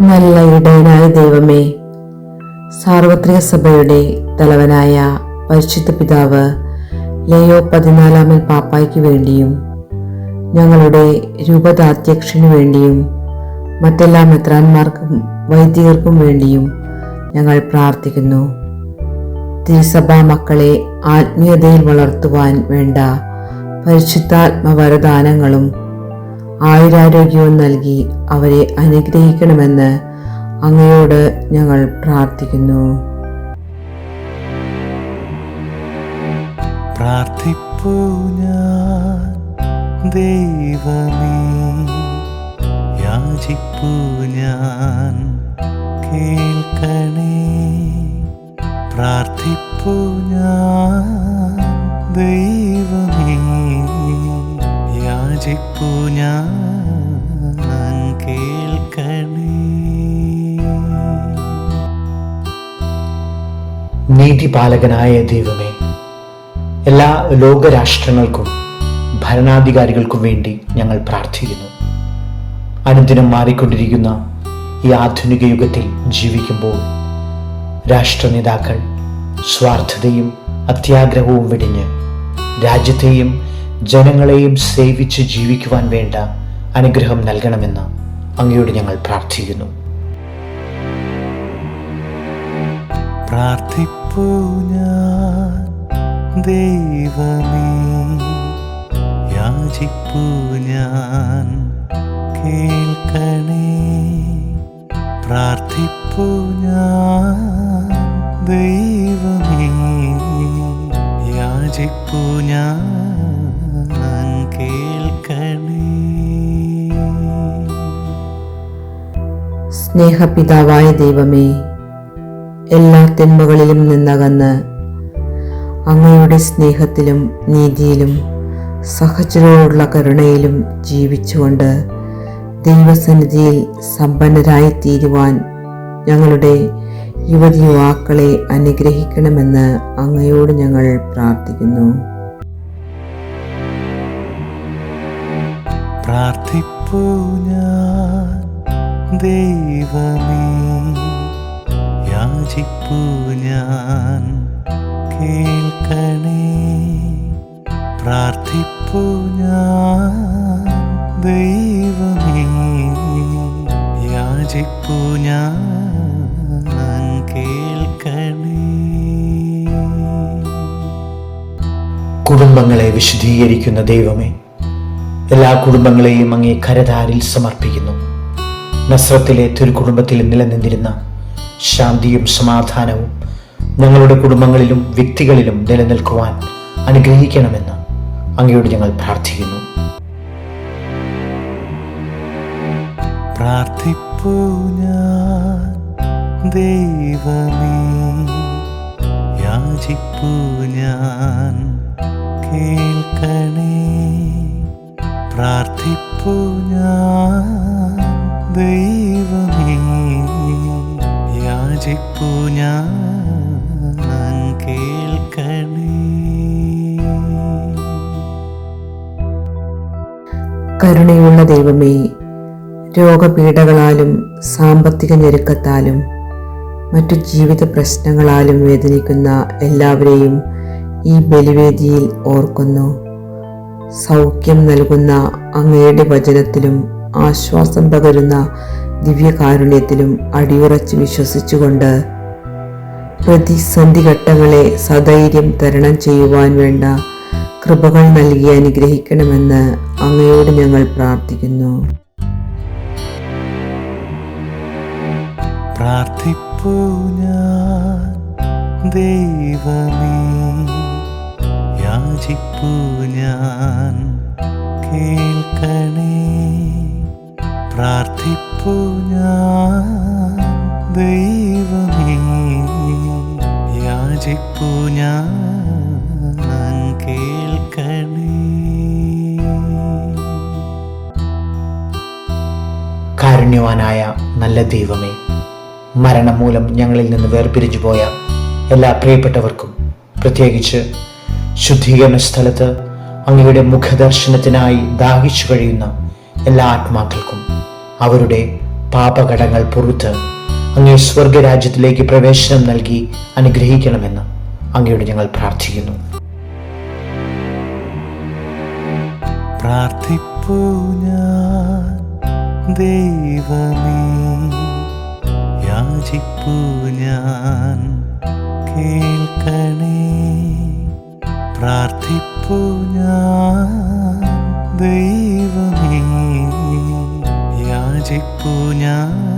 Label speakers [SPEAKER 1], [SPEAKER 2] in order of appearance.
[SPEAKER 1] നല്ല ഇടയനായ ദൈവമേ സാർവത്രിക സഭയുടെ തലവനായ പരിശുദ്ധ പിതാവ് ലയോ പതിനാലാമൻ പാപ്പായ്ക്ക് വേണ്ടിയും ഞങ്ങളുടെ രൂപതാധ്യക്ഷന് വേണ്ടിയും മറ്റെല്ലാ മെത്രാന്മാർക്കും വൈദികർക്കും വേണ്ടിയും ഞങ്ങൾ പ്രാർത്ഥിക്കുന്നു. തിരുസഭാ മക്കളെ ആത്മീയതയിൽ വളർത്തുവാൻ വേണ്ട പരിശുദ്ധാത്മ വരദാനങ്ങളും ആയുരാരോഗ്യവും നൽകി അവരെ അനുഗ്രഹിക്കണമെന്ന് അങ്ങയോട് ഞങ്ങൾ പ്രാർത്ഥിക്കുന്നു.
[SPEAKER 2] പ്രാർത്ഥിപ്പൂ ഞാൻ ദൈവമേ. യാചിപ്പൂ ഞാൻ കേൾക്കണേ.
[SPEAKER 3] നീതിപാലകനായ ദൈവമേ എല്ലാ ലോകരാഷ്ട്രങ്ങൾക്കും ഭരണാധികാരികൾക്കും വേണ്ടി ഞങ്ങൾ പ്രാർത്ഥിക്കുന്നു. അനുദിനം മാറിക്കൊണ്ടിരിക്കുന്ന ഈ ആധുനിക യുഗത്തിൽ ജീവിക്കുമ്പോൾ രാഷ്ട്ര നേതാക്കൾ സ്വാർത്ഥതയും അത്യാഗ്രഹവും വെടിഞ്ഞ് രാജ്യത്തെയും ജനങ്ങളെയും സേവിച്ച് ജീവിക്കുവാൻ വേണ്ട അനുഗ്രഹം നൽകണമെന്ന് അങ്ങയോട് ഞങ്ങൾ പ്രാർത്ഥിക്കുന്നു.
[SPEAKER 2] ദൈവമേ യാചിപ്പൂ ഞാൻ
[SPEAKER 1] സ്നേഹപിതാവായ ദൈവമേ എല്ലാ തിന്മകളിലും നിന്നകന്ന് അങ്ങയുടെ സ്നേഹത്തിലും നീതിയിലും സഹചരോടുള്ള കരുണയിലും ജീവിച്ചുകൊണ്ട് ദൈവസന്നിധിയിൽ സമ്പന്നരായി തീരുവാൻ ഞങ്ങളുടെ യുവതി യുവാക്കളെ അനുഗ്രഹിക്കണമെന്ന് അങ്ങയോട് ഞങ്ങൾ പ്രാർത്ഥിക്കുന്നു.
[SPEAKER 2] പ്രാർത്ഥിപ്പൂ ഞാൻ. ദൈവമേ യാചിപ്പൂ ഞാൻ. കേൾക്കണേ പ്രാർത്ഥിപ്പൂ ഞാൻ. ദൈവമേ യാചിപ്പൂ ഞാൻ.
[SPEAKER 3] കുടുംബങ്ങളെ വിശുദ്ധീകരിക്കുന്ന ദൈവമേ എല്ലാ കുടുംബങ്ങളെയും അങ്ങേ കരതാരിൽ സമർപ്പിക്കുന്നു. നസ്രത്തിലെ തിരുക്കുടുംബത്തിൽ നിലനിന്നിരുന്ന ശാന്തിയും സമാധാനവും ഞങ്ങളുടെ കുടുംബങ്ങളിലും വ്യക്തികളിലും നിലനിൽക്കുവാൻ അനുഗ്രഹിക്കണമെന്ന് അങ്ങയോട് ഞങ്ങൾ പ്രാർത്ഥിക്കുന്നു.
[SPEAKER 2] പ്രാർത്ഥിപ്പൂ ഞാൻ ഞാൻ കേൾക്കണേ. പ്രാർത്ഥിപ്പൂ ഞാൻ ദൈവമേ യാചിപ്പൂ ഞാൻ കേൾക്കണേ.
[SPEAKER 1] കരുണയുള്ള ദൈവമേ രോഗപീഠകളാലും സാമ്പത്തിക ഞെരുക്കത്താലും മറ്റു ജീവിത പ്രശ്നങ്ങളാലും വേദനിക്കുന്ന എല്ലാവരെയും ഈ ബലിവേദിയിൽ ഓർക്കുന്നു. സൗഖ്യം നൽകുന്ന അങ്ങയുടെ വചനത്തിലും ആശ്വാസം പകരുന്ന ദിവ്യകാരുണ്യത്തിലും അടിയുറച്ച് വിശ്വസിച്ചുകൊണ്ട് പ്രതിസന്ധി ഘട്ടങ്ങളെ സധൈര്യം തരണം ചെയ്യുവാൻ വേണ്ട കൃപകൾ നൽകി അനുഗ്രഹിക്കണമെന്ന് അങ്ങയോട് ഞങ്ങൾ പ്രാർത്ഥിക്കുന്നു.
[SPEAKER 2] പ്രാർത്ഥിപ്പൂ ഞാൻ ദൈവമേ. യാചിപ്പൂ ഞാൻ. കേൾക്കണേ. പ്രാർത്ഥിപ്പു ഞാൻ. ദൈവമേ യാചിപ്പു ഞാൻ. കേൾക്കണേ.
[SPEAKER 3] കാരുണ്യവാനായ നല്ല ദൈവമേ മരണം മൂലം ഞങ്ങളിൽ നിന്ന് വേർപിരിഞ്ഞു പോയ എല്ലാ പ്രിയപ്പെട്ടവർക്കും പ്രത്യേകിച്ച് ശുദ്ധീകരണ സ്ഥലത്ത് അങ്ങയുടെ മുഖദർശനത്തിനായി ദാഹിച്ചു കഴിയുന്ന എല്ലാ ആത്മാക്കൾക്കും അവരുടെ പാപകടങ്ങൾ പൊറുത്ത് അങ്ങേ സ്വർഗരാജ്യത്തിലേക്ക് പ്രവേശനം നൽകി അനുഗ്രഹിക്കണമെന്ന് അങ്ങയോട് ഞങ്ങൾ പ്രാർത്ഥിക്കുന്നു.
[SPEAKER 2] പ്രാർത്ഥിപ്പൂ ഞാൻ കേൾക്കണേ. പ്രാർത്ഥിപ്പൂ ഞാൻ ദൈവമേ. യാചിപ്പൂ ഞാൻ.